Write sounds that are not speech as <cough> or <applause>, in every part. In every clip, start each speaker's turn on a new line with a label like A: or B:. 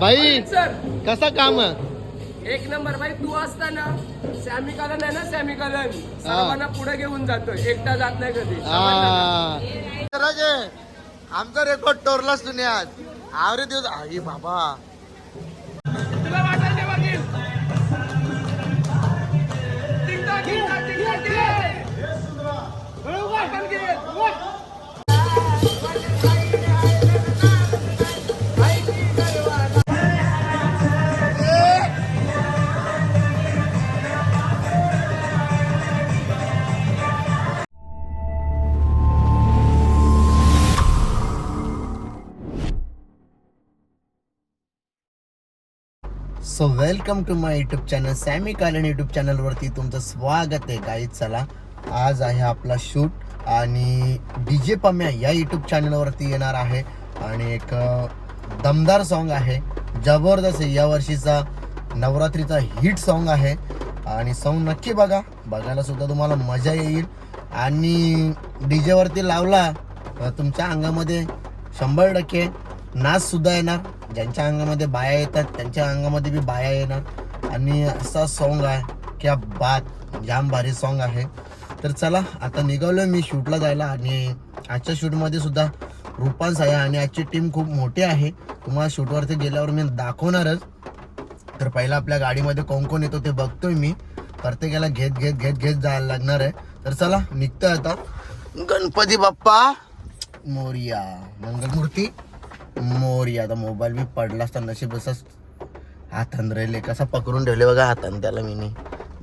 A: भाई
B: सर
A: कसा काम?
B: एक नंबर भाई तू असताना सॅमी कलन आहे ना सॅमी कलन सर्वांना पुढे घेऊन जातोय एकटा जात नाही कधी.
A: राजे आमचा रेकॉर्ड टोरलाच तुम्ही आज आवरे दिवस आई बाबा.
B: तुला
A: so welcome to my YouTube channel Sammy Kalan YouTube चॅनलवरती तुमचं स्वागत आहे काही चला आज आहे आपला शूट आणि डी जे पम्या या युट्यूब चॅनलवरती येणार आहे. आणि एक दमदार सॉन्ग आहे. जबरदस्त आहे. या वर्षीचा नवरात्रीचा हिट सॉन्ग आहे. आणि सॉन्ग नक्की बघा. बघायला सुद्धा तुम्हाला मजा येईल. आणि डी जेवरती लावला तुमच्या अंगामध्ये शंभर टक्के नाच सुद्धा येणार. ज्यांच्या अंगामध्ये बाया येतात त्यांच्या अंगामध्ये बी बाया येणार. आणि असा सॉन्ग आहे क्या बात जाम भारी सॉन्ग आहे. तर चला आता निघालो मी शूटला जायला आणि आजच्या शूटमध्ये सुद्धा रुपांस आहे आणि आजची टीम खूप मोठी आहे. तुम्हाला शूटवरती गेल्यावर मी दाखवणारच. तर पहिला आपल्या गाडीमध्ये कोण कोण येतो ते बघतोय मी. प्रत्येकाला घेत घेत घेत घेत जायला लागणार आहे. तर चला निघतोय आता. गणपती बाप्पा मोरिया मंगलमूर्ती. मोरिया आता मोबाईल बी पडला असता नशीब असंच. हात राहिले कसा पकडून ठेवले बघा हातान त्याला मी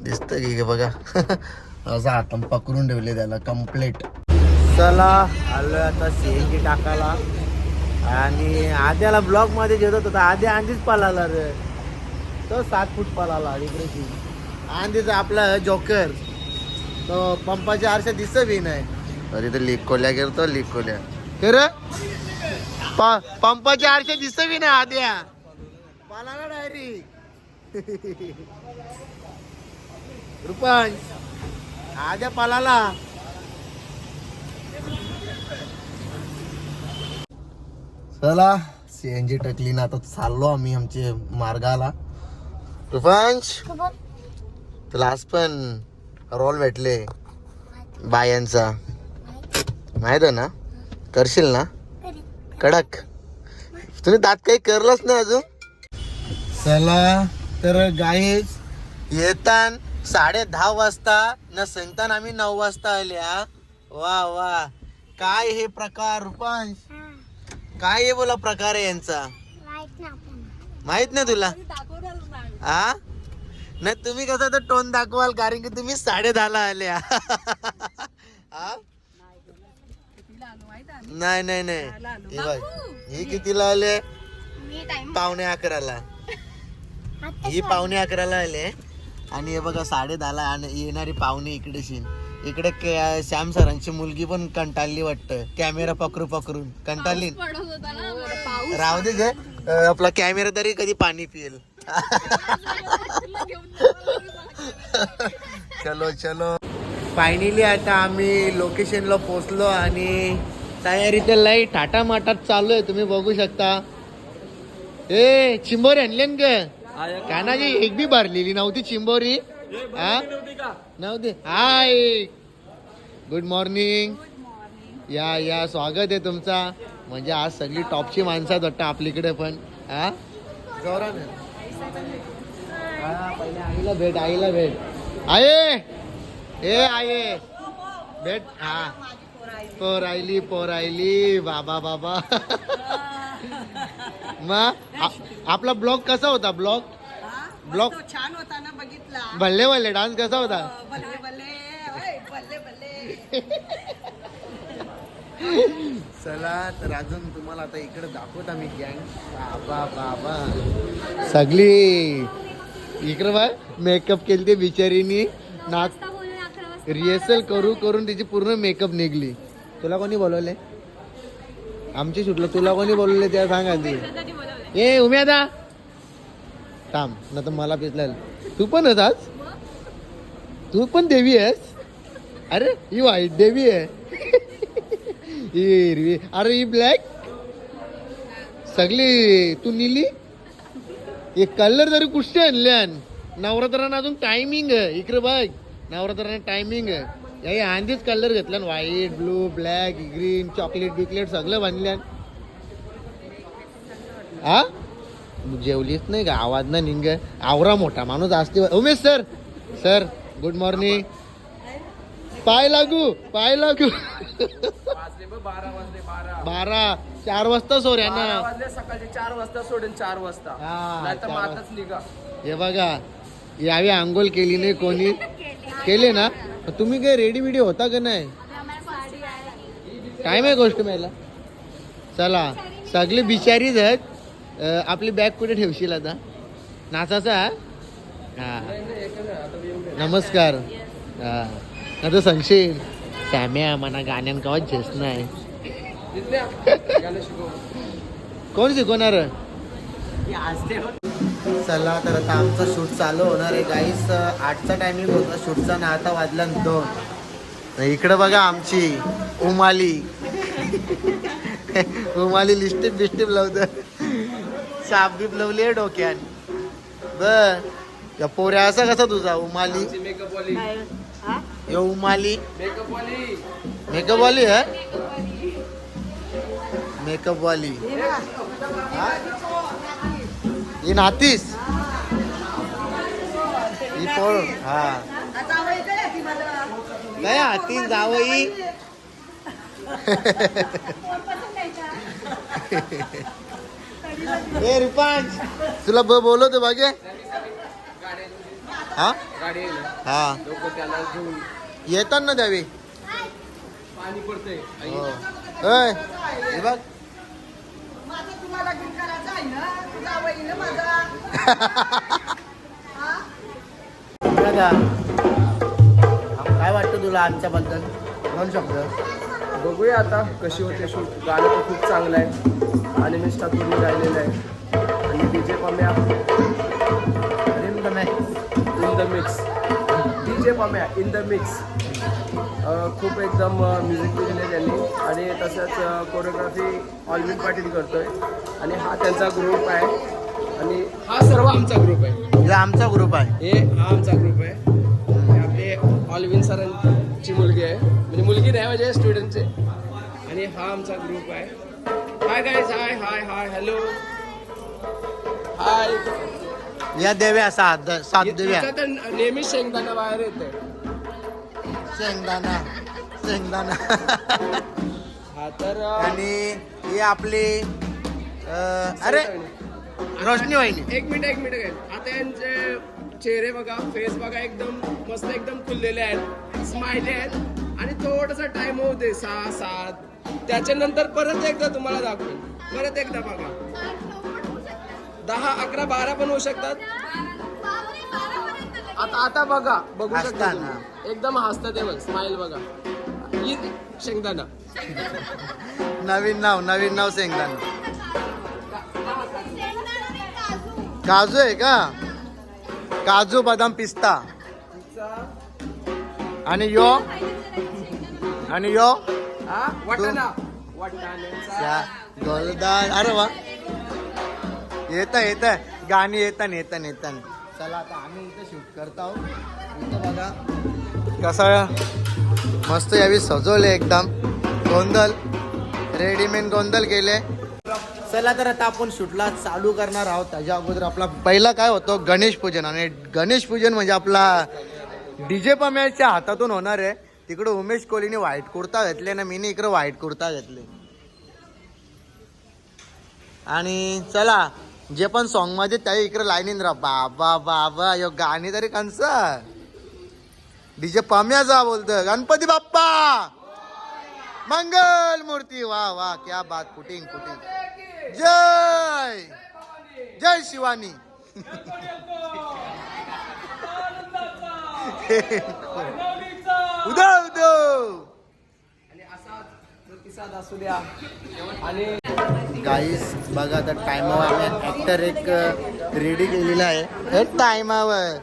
A: दिसतं की बघा. <laughs> असं हातान पकडून ठेवले त्याला कंप्लीट चला आलोय आता सीएनजी टाकायला. आणि आद्याला ब्लॉकमध्ये घेत होता आधी आधीच पळाला रे. तो सात फूट पळाला इकडे आधीच आपला जोकर तो पंपाच्या आरशा दिसत बी नाही. अरे तर लिकोल्या करतो लिकोल्या कर पंपाच्या आरशा दिसत बी नाही आद्या. पळाला डायरेक्ट रुपन आद्या पळाला चला सीएनजी टकली ना आता चाललो आम्ही आमचे मार्गाला. रुपांश तुला आज पण रोल भेटले. बायांचा. माहीत आहे ना? करशील ना? कडक. तुम्ही दात काही करलंच नाही अजून. चला तर गाईज येतान साडे दहा वाजता न सांगताना आम्ही नऊ वाजता आल्या. वा वा. काय हे प्रकार रुपांश? काय हे बोला प्रकार आहे यांचा? माहीत नाही तुला? हा नाही. तुम्ही कसं तर टोन दाखवाल कारण की तुम्ही साडे दहाला आल्या. <laughs> हा? नाही नाही नाही. हे बघ ही कितीला आले पावणे अकराला. ही पावणे अकराला आले आणि हे बघा साडे दहाला आणि येणारी पाहुणे इकडे शिन. इकडे के- श्याम सरांची मुलगी पण कंटाळली वाटतं. कॅमेरा पकडू पकडून. कंटाळली. राहू दे गे. आपला कॅमेरा तरी कधी पाणी पिईल. <laughs> चलो चलो. फायनली आता आम्ही लोकेशनला पोचलो आणि तयारी तर लई टाटा माटात चालू आहे तुम्ही बघू शकता. ए चिंबोरी आणले ग. कानाजी एक बी भरलेली नव्हती चिंबोरी. हा? नव्हती? हाय. गुड मॉर्निंग या या स्वागत आहे तुमचा. म्हणजे आज सगळी टॉपची माणसं आहेत वाटतं आपलीकडे पण. हा? जोराने पहिले आईला भेट आईला भेट. आये! ए आये! भेट हा. पोरायली पोरायली. बाबा बाबा मग आपला ब्लॉग कसा होता ब्लॉग? ब्लॉग
C: तो छान होता ना बघितला.
A: भल्ले भल्ले डान्स कसा होता?
C: बल्ले बल्ले ओय, बल्ले बल्ले <laughs>
A: चला तर अजून तुम्हाला आता इकडे दाखवत आम्ही गँग बाबा बाबा सगळी इकडे बघ मेकअप केली ते बिचारीनी. नाच रिहर्सल करू करून तिची पूर्ण मेकअप निघली. तुला कोणी बोलवले आमची सुटलं. तुला कोणी बोलवले त्या सांग आधी. ए उम्यादा थांब ना तर मला पिचलेल. तू पण आहेस आज? तू पण देवी आहेस? अरे ही वाईट देवी आहे. ही हिरवी. अरे ही ब्लॅक सगळी तू निली? हे कलर जरी कुठचे आणले नवरात्रांना अजून टायमिंग आहे. इकडे बघ. नवरात्रांना टायमिंग आहे. या आधीच कलर घेतल्यान white blue black green chocolate बिकलेट सगळं बांधल्यान हा? जेवलीच नाही का? आवाज ना निंग. आवरा मोठा माणूस असते Umesh sir sir good morning पाय लागू पाय लागू.
B: बारा
A: चार वाजता सोर
B: बारा
A: ना
B: वाजले सकाळचे चार वाजता सोडेन चार वाजता.
A: हा,
B: निघा.
A: हे बघा यावी आंघोळ केली नाही कोणी. केले ना? तुम्ही काय रेडी बिडी होता का नाही? काय माहिती गोष्ट मला चला सगळे बिचारीच आहेत. आपली बॅग कुठे ठेवशील आता? नाचाचा हा. नमस्कार. हा. आता सांगशील? सॅम्या मना गाण्यान कवाच झेस नाही. कोण शिकवणार? चला तर आता आमचा शूट चालू होणार आहे. गाईस आठचा टायमिंग होता. शूटचा ना आता वाजला दोन. तर इकडं बघा आमची उमाली. उमाली लिस्टिप बिस्टिप लावत. साप बीप लावली आहे डोक्यात. बर. या पोऱ्या असा कसा तुझा उमाली?
B: मेकअप वाली.
A: यो उमाली.
B: मेकअप वाली.
A: मेकअप वाली आहे मेकअप वाली. ही नातीस ही पोळ हा.
C: आता इकडे ती मला
A: काय हाती जावई. <laughs> ए रिपांच तुला ब बोलवतो बागे हा? हा. येतात ना द्यावी
B: पाणी पडतंय.
A: हे बघ.
C: माझं तुम्हाला गिफ्ट करायचं आहे ना? तुझा वहीन माझा.
A: काय वाटतं तुला आमच्याबद्दल दोन शब्द.
B: बघूया आता कशी होते शूट. गाणं तर खूप चांगलं आहे. आणि मी पूर्ण गायलेलं आहे. आणि DJ Pamya. In the mix DJ Pamya in the mix खूप एकदम म्युझिक दिलेलं आहे त्यांनी. आणि तसंच कोरिओग्राफी ऑलविन पाटील करतोय. आणि हा त्यांचा ग्रुप आहे. आणि हा सर्व आमचा ग्रुप आहे.
A: हे आमचा ग्रुप आहे.
B: हे हा आमचा ग्रुप आहे. हे आपले ऑलविन सरांची मुलगी आहे. म्हणजे मुलगी नाही म्हणजे स्टुडंटचे आणि हा आमचा ग्रुप आहे. हाय गाईज हाय हाय हाय हॅलो हाय
A: या देव्या सात सात देव्या.
B: नेहमीच शेंगदाणा बाहेर येते
A: शेंगदाणा शेंगदाणा.
B: हा तर
A: आणि हे आपली अं, अरे रोशनी वाहिनी.
B: एक मिनिट एक मिनिट काय आता यांचे चेहरे बघा फेस बघा एकदम मस्त एकदम खुललेले आहेत स्माइली आहेत. आणि थोडासा टाइम होऊ दे सहा सात. त्याच्यानंतर परत एकदा तुम्हाला दाखवेन. परत एकदा बघा. दहा अकरा बारा पण होऊ शकतात. आता आता बघा बघू शकता
A: हसताना.
B: तुम्ही. एकदम हसतात ते बघ स्माइल बघा. ही शेंगदाणा.
A: नवीन नाव नवीन नाव शेंगदाणा. काजू आहे का? काजू बदाम पिस्ता. आणि यो? आणि यो?
B: हा वाटाणा. वाटाण्याचा
A: या गोलदार. अरे वा. येत येत. गाणी येतात येतात येतात चला आता आम्ही इथं शूट करत आहोत. इथं बघा. कसं मस्त यावी सजवले एकदम. गोंधल रेडीमेड गोंधल केले. चला तर आता आपण शूटला चालू करणार आहोत. त्याच्या अगोदर आपला पहिला काय होतं? गणेश पूजन. आणि गणेश पूजन म्हणजे आपला डीजे पम्याच्या हातातून होणार आहे. तिकडे उमेश कोहलीने व्हाईट कुर्ता घातले ना मीने इकडे व्हाईट कुर्ता घातले. आणि चला जे पण सॉन्गमध्ये त्या इकडे लाईनीन राहा बाबा बाबा यो गाणी तरी कंस डीजे पम्याचा बोलत गणपती बाप्पा! मंगल मूर्ती वा वा क्या बात. कुटिंग कुटिंग. जय! जय शिवानी. उदो उदो
B: आणि असा प्रतिसाद असू द्या. आणि
A: गाईस बघा आता टायमावर आम्ही ऍक्टर एक रेडी केलेला आहे. टायमावर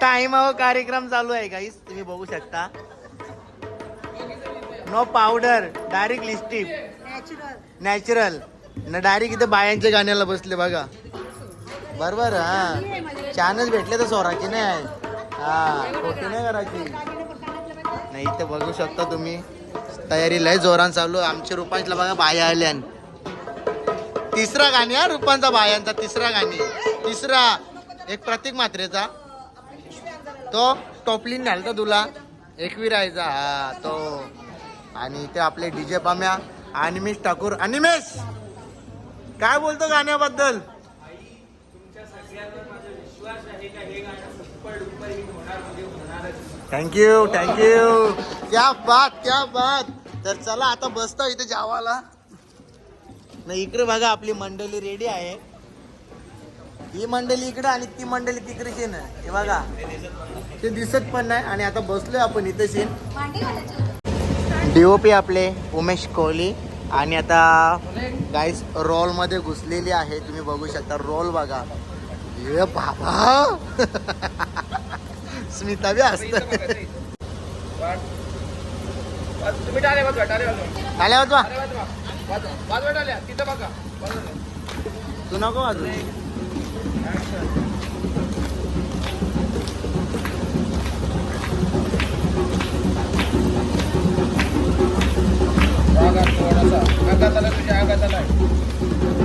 A: टायमावर <laughs> कार्यक्रम चालू आहे गाईस तुम्ही बघू शकता. नो पावडर डायरेक्ट लिस्टिप
C: नॅचरल
A: न ना डायरेक्ट इथं बायांच्या गाण्याला बसले बघा. बरोबर हा. छानच भेटले तर सोराची नाही. हा खोटी नाही करायची. नाही इथं बघू शकता तुम्ही. तयारी लय जोरान चालू आमच्या रुपांचला बघा बाया आल्यान तिसरा गाणी हा रुपांचा बायांचा तिसरा गाणी. तिसरा एक प्रतीक मात्रेचा तो टोपलीन घालतो तुला. एकवीर राहायचा हा तो. आणि इथे आपले डीजे पाम्या अनिमेश ठाकूर अनिमेश! काय बोलतो गाण्याबद्दल? थँक्यू थँक्यू क्या बात क्या बात. तर चला आता बसतो इथे जावाला. नाही इकडे बघा आपली मंडळी रेडी आहे. ही मंडळी इकडे आणि ती मंडळी तिकडे ना हे बघा. ते दिसत पण नाही आणि आता बसलोय आपण इथे शेन डीओपी आपले उमेश कोहली. आणि आता गाईस रोलमध्ये घुसलेली आहे. तुम्ही बघू शकता रोल बघा. ये बाबा. <laughs> स्मिता बी असत.
B: तुम्ही टाळे वाजवा टाळे वाजवा.
A: आल्या वाजवा.
B: टाळे वाजवा. वाजवा. वाजवा टाळ्या तिथं बघा.
A: तू नको वाजू
B: आलाय तुझ्या आलाय अंगात आलाय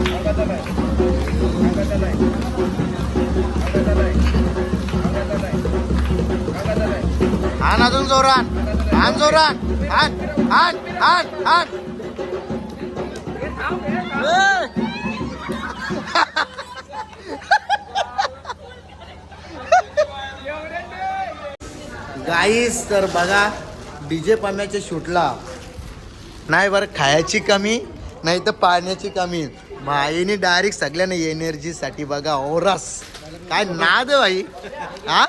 B: अंगात आलाय अंगात आलाय अंगात आलाय
A: हान अजून जोरान हान जोरान हान हान हान आठ. गाईस तर बघा डीजे पाम्याच्या शूटला. नाही बरं खायची कमी नाही तर पाण्याची कमी. माईने डायरेक्ट सगळ्यांना एनर्जीसाठी बघा ओरस काय नाद भाई? हा?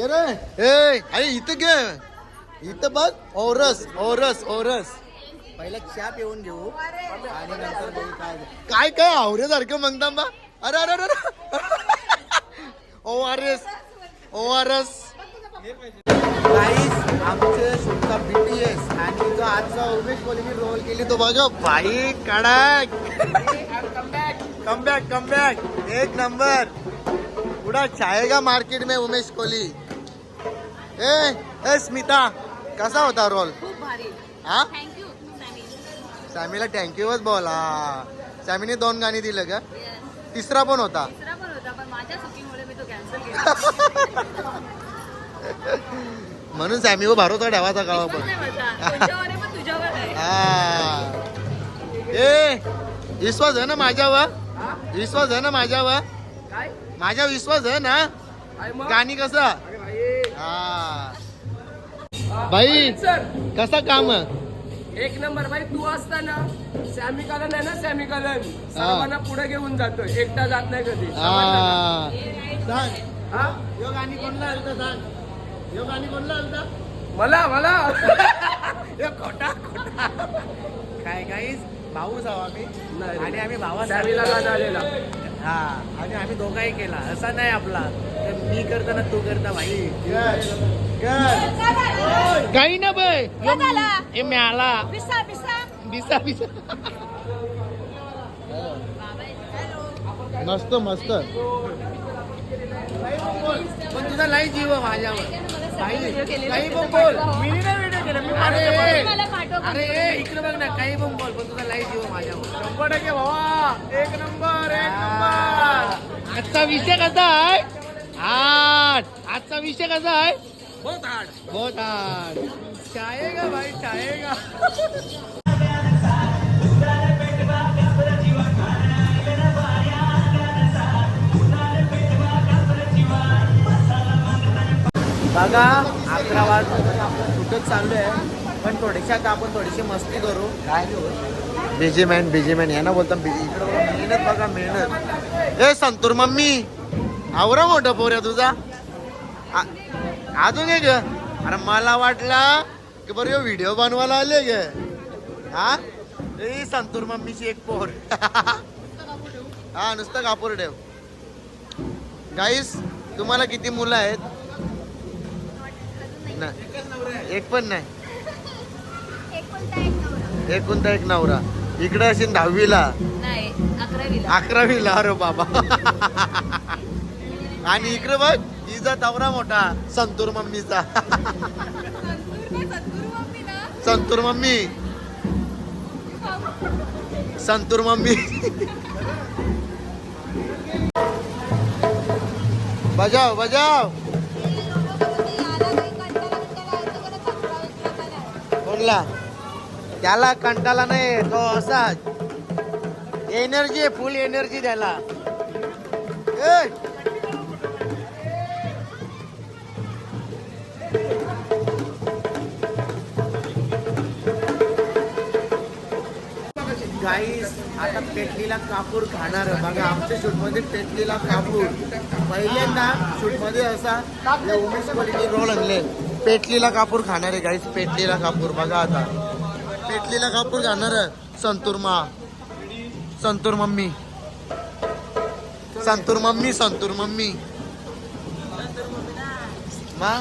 A: रे? ए अरे इथं घे. इथं बघ ओरस ओरस ओरस पहिला चहा पिऊन घेऊ आणि नंतर बघू काय काय काय आवऱ्यासारखं म्हणता बा. अरे अरे अरे O R S O R S guys आमचे शूटचा बीटीएस आणि जो आजचा उमेश कोहलीने रोल केली तो बघा भाई कडक. कम बैक कम बैक एक नंबर. पूरा छाएगा मार्केट में उमेश कोहली ए ए स्मिता. कसा होता रोल?
D: खूप भारी.
A: हा?
D: थँक्यू सॅमी
A: सॅमीला थँक्यूच बोला. सॅमीने दोन गाणी दिलं का? तिसरा पण होता.
D: तिसरा पण होता पण माझ्या चुकीमुळे मी तो कॅन्सल केला.
A: म्हणून सॅमीवर भरोसा ठेवायचा गावा
D: विश्वास
A: पण? हा. ए विश्वास आहे ना माझ्यावर? विश्वास आहे ना माझ्यावर?
B: काय?
A: माझ्या विश्वास आहे ना? गाणी कसं?
B: अरे भाई.
A: हा. भाई
B: सर.
A: कसा काम?
B: एक नंबर भाई तू असताना सॅमी कलन आहे ना सॅमी कलन सर्वांना पुढे घेऊन जातोय एकटा जात नाही कधी.
A: हा. सांग.
B: हा?
A: यो गाणी कोणला आलता सांग. कोणला आलता?
B: मला मला? <laughs>
A: यो खोटा खोटा. काय काहीच? भाऊच आहो आम्ही.
B: नाही.
A: आणि आम्ही भावा
B: सॅमीला आलेला.
A: हा आणि आम्ही दोघाही केला. असा नाही आपला. तर मी करताना तू करता भाई. काही ना बाय? हे मिळाला बिसा बिसा मस्त मस्त. पण तुझा लाई जीव माझ्यावर. काही काही पण बोल. मी नाही व्हिडिओ केला. मी अरे इकडे बघ ना काही पण बोल पण तुझा लाई जीव आहे माझ्यावर.
B: शंभर टक्के भावा. एक नंबर एक नंबर.
A: आजचा विषय कसा आहे? आठ. आजचा विषय कसा आहे?
B: बहुत हार्ड
A: बहुत आठ.
B: चाहेगा भाई चाहेगा.
A: बघा अकरा वाजता आपण सुटत चाललोय? पण थोडीशी आता आपण थोडीशी मस्ती करू. काय? बिजी मॅन बिजी मॅन यांना बोलता बिजी मेहनत बघा मेहनत ए संतूर मम्मी आवरा मोठा पोऱ्या तुझा. अजून एक? अरे मला वाटला की बरं व्हिडिओ बनवायला आले गे. हा? ए संतूर मम्मीची एक पोर. हा नुसतं कापूर ठेव. गाईस तुम्हाला किती मुलं आहेत? नाही. एक पण नाही.
D: एक कोणता एक नवरा.
A: इकडे असेल दहावीला.
D: अकरावीला.
A: अरे बाबा. आणि इकडे बघ हिचा तवरा मोठा. संतूर मम्मीचा. संतूर मम्मी. संतूर मम्मी. बजाव बजाव. कोणला? त्याला कंटाला नाही तो असा एनर्जी फुल एनर्जी द्यायला गाईस आता पेटलीला कापूर खाणार बघा आमच्या शूटमध्ये पेटलीला कापूर. पहिल्यांदा शूटमध्ये असा उमेश कोहलीने रोल आणले. पेटलीला कापूर खाणार आहे गाईस पेटलीला कापूर बघा आता. पेटलीला कापूर खाणार आहे. संतूर मा. संतूर मम्मी. संतूर मम्मी संतूर मम्मी. मा?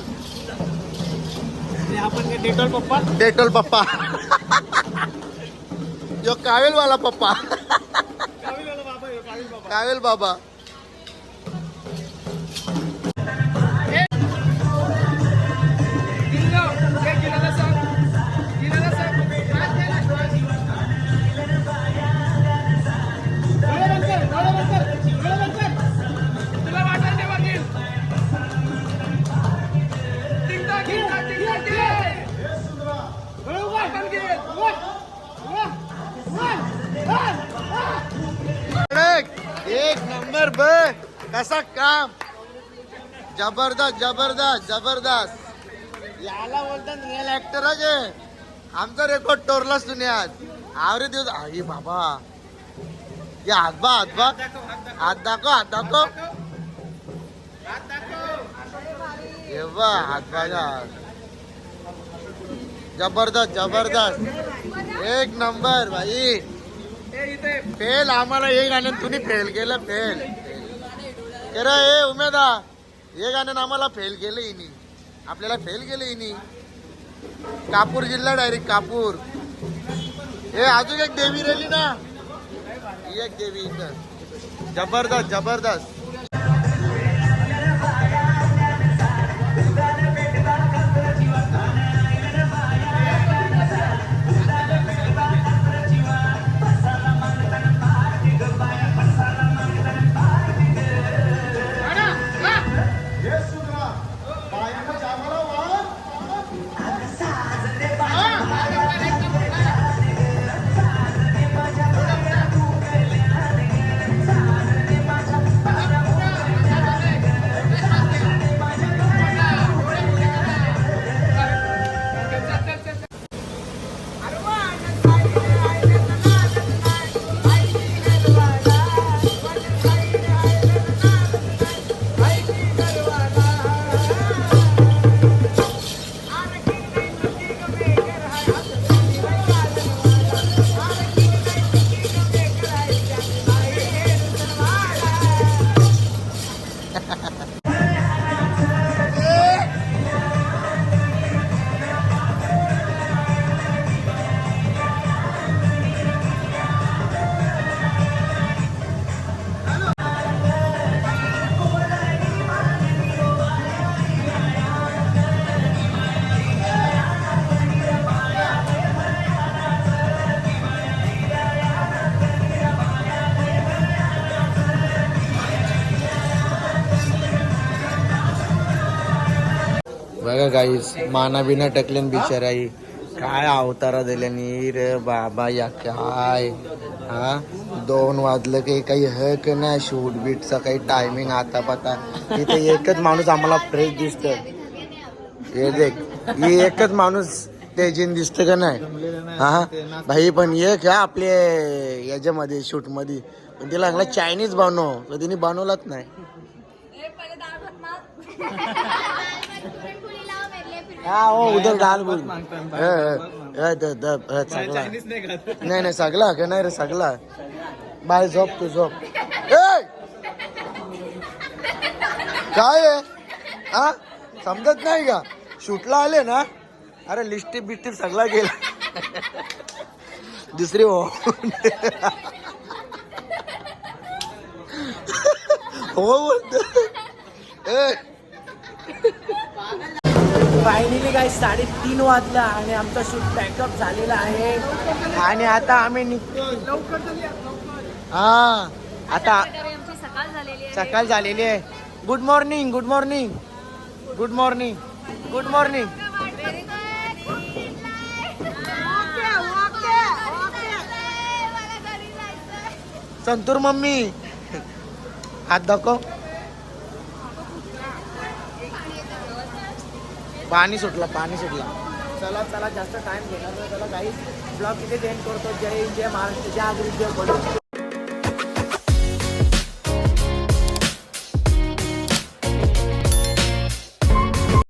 E: Dettol papa.
A: Dettol papa. यो कावेल वाला पप्पा कावेल बाबा. जबरदस्त जबरदस्त जबरदस्त. याला बोलतात रिअल ऍक्टरच आहे आमचा रेकॉर्ड टोरला आज आवरे दिवस आई बाबा. या हातबा हातबा हात दाखव हात दाखव. हे बा हात जबरदस्त जबरदस्त. एक नंबर भाई फेल आम्हाला एक आणि तुम्ही फेल केलं फेल. खरं ए उमेदा. हे गाणं आम्हाला फेल केलं इनी. आपल्याला फेल केलं इनी. कापूर जिल्हा डायरेक्ट कापूर. हे अजून एक देवी राहिली ना. ही एक देवी इथं. जबरदस्त जबरदस्त. गाईस माना बिना टकल्यान बिचाराई. काय अवतारा दिल्यानी रे बाबा या काय? हा? दोन वाजलं की काही हक नाही शूट बीटचा काही टायमिंग आता पता इथे एकच माणूस आम्हाला फ्रेश दिसत हे देख ही एकच माणूस तेजीन दिसत का नाही? हा? भाई पण एक हा आपले याच्यामध्ये शूटमध्ये पण तिला सांगला चायनीज बनव तर तिने बनवलाच नाही. <laughs> <laughs> हा हो उधर दाल बोल सगला नाही नाही सगला का? नाही रे सगला बाय झोप तू झोप! काय आहे हा? समजत नाही का? शूटला आले ना? अरे लिस्टिप बिस्टिप सगळा गेला. दुसरी हो
F: हो बोलतो ए,
A: फायनली काय साडेतीन वाजला आणि आमचा शूट पॅकअप झालेला आहे. आणि आता आम्ही निघतो. हा आता
E: प्रकारे आमची सकाळ झालेली आहे.
A: सकाळ झालेली आहे. Good morning good morning good morning good morning Santoor mummy हात दाखव. पाणी सुटलं पाणी सुटलं. चला चला जास्त टाइम घेणार नाही. चला काही ब्लॉग तिथे एंड करतो. जय जय महाराष्ट्र जय आगरी जय